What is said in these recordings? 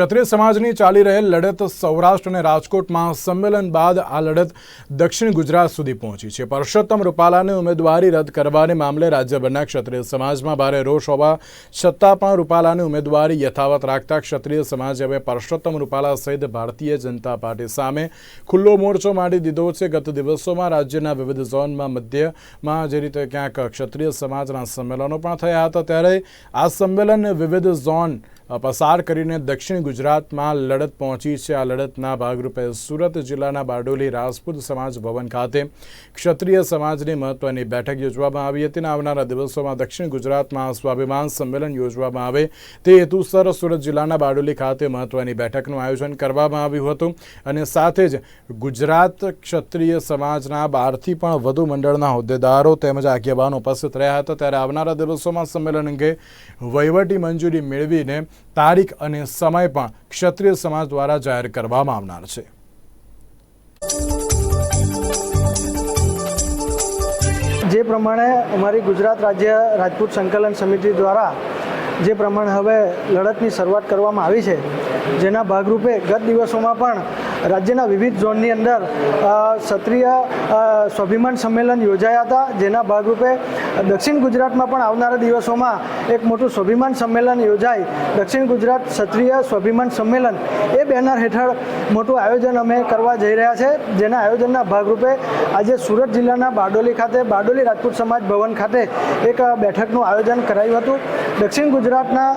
ક્ષત્રિય સમાજની ચાલી રહેલ લડત સૌરાષ્ટ્ર અને રાજકોટમાં સંમેલન બાદ આ લડત દક્ષિણ ગુજરાત સુધી પહોંચી છે. પરસોત્તમ રૂપાલાની ઉમેદવારી રદ કરવાને મામલે રાજ્યભરના ક્ષત્રિય સમાજમાં ભારે રોષ હોવા છતાં પણ રૂપાલાની ઉમેદવારી યથાવત રાખતા ક્ષત્રિય સમાજે હવે પરસોત્તમ રૂપાલા સહિત ભારતીય જનતા પાર્ટી સામે ખુલ્લો મોરચો માંડી દીધો છે. ગત દિવસોમાં રાજ્યના વિવિધ ઝોનમાં મધ્યમાં જે રીતે ક્યાંક ક્ષત્રિય સમાજના સંમેલનો પણ થયા હતા, ત્યારે આ સંમેલન વિવિધ ઝોન પસાર કરીને દક્ષિણ ગુજરાતમાં લડત પહોંચી છે. આ લડતના ભાગરૂપે સુરત જિલ્લાના બારડોલી રાજપૂત સમાજ ભવન ખાતે ક્ષત્રિય સમાજની મહત્વની બેઠક યોજવામાં આવી હતી અને આવનારા દિવસોમાં દક્ષિણ ગુજરાતમાં સ્વાભિમાન સંમેલન યોજવામાં આવે તે હેતુસર સુરત જિલ્લાના બારડોલી ખાતે મહત્વની બેઠકનું આયોજન કરવામાં આવ્યું હતું અને સાથે જ ગુજરાત ક્ષત્રિય સમાજના બારથી પણ વધુ મંડળના હોદ્દેદારો તેમજ આગેવાનો ઉપસ્થિત રહ્યા હતા. ત્યારે આવનારા દિવસોમાં સંમેલન અંગે વહીવટી મંજૂરી મેળવીને તારીખ અને સમય પણ ક્ષત્રિય સમાજ દ્વારા જાહેર કરવામાં આવનાર છે. જે પ્રમાણે અમારી ગુજરાત રાજ્ય રાજપૂત સંકલન સમિતિ દ્વારા જે પ્રમાણે હવે લડતની શરૂઆત કરવામાં આવી છે, જેના ભાગરૂપે ગત દિવસોમાં પણ રાજ્યના વિવિધ ઝોનની અંદર ક્ષત્રિય સ્વાભિમાન સંમેલન યોજાયા હતા, જેના ભાગરૂપે દક્ષિણ ગુજરાતમાં પણ આવનારા દિવસોમાં એક મોટું સ્વાભિમાન સંમેલન યોજાય. દક્ષિણ ગુજરાત ક્ષત્રિય સ્વાભિમાન સંમેલન એ બેનર હેઠળ મોટું આયોજન અમે કરવા જઈ રહ્યા છે. જેના આયોજનના ભાગરૂપે આજે સુરત જિલ્લાના બારડોલી ખાતે, બારડોલી રાજપૂત સમાજ ભવન ખાતે એક બેઠકનું આયોજન કરાયું હતું. દક્ષિણ ગુજરાતના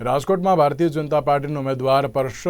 રાજકોટમાં ભારતીય જનતા પાર્ટીના ઉમેદવાર પરસોત્તમ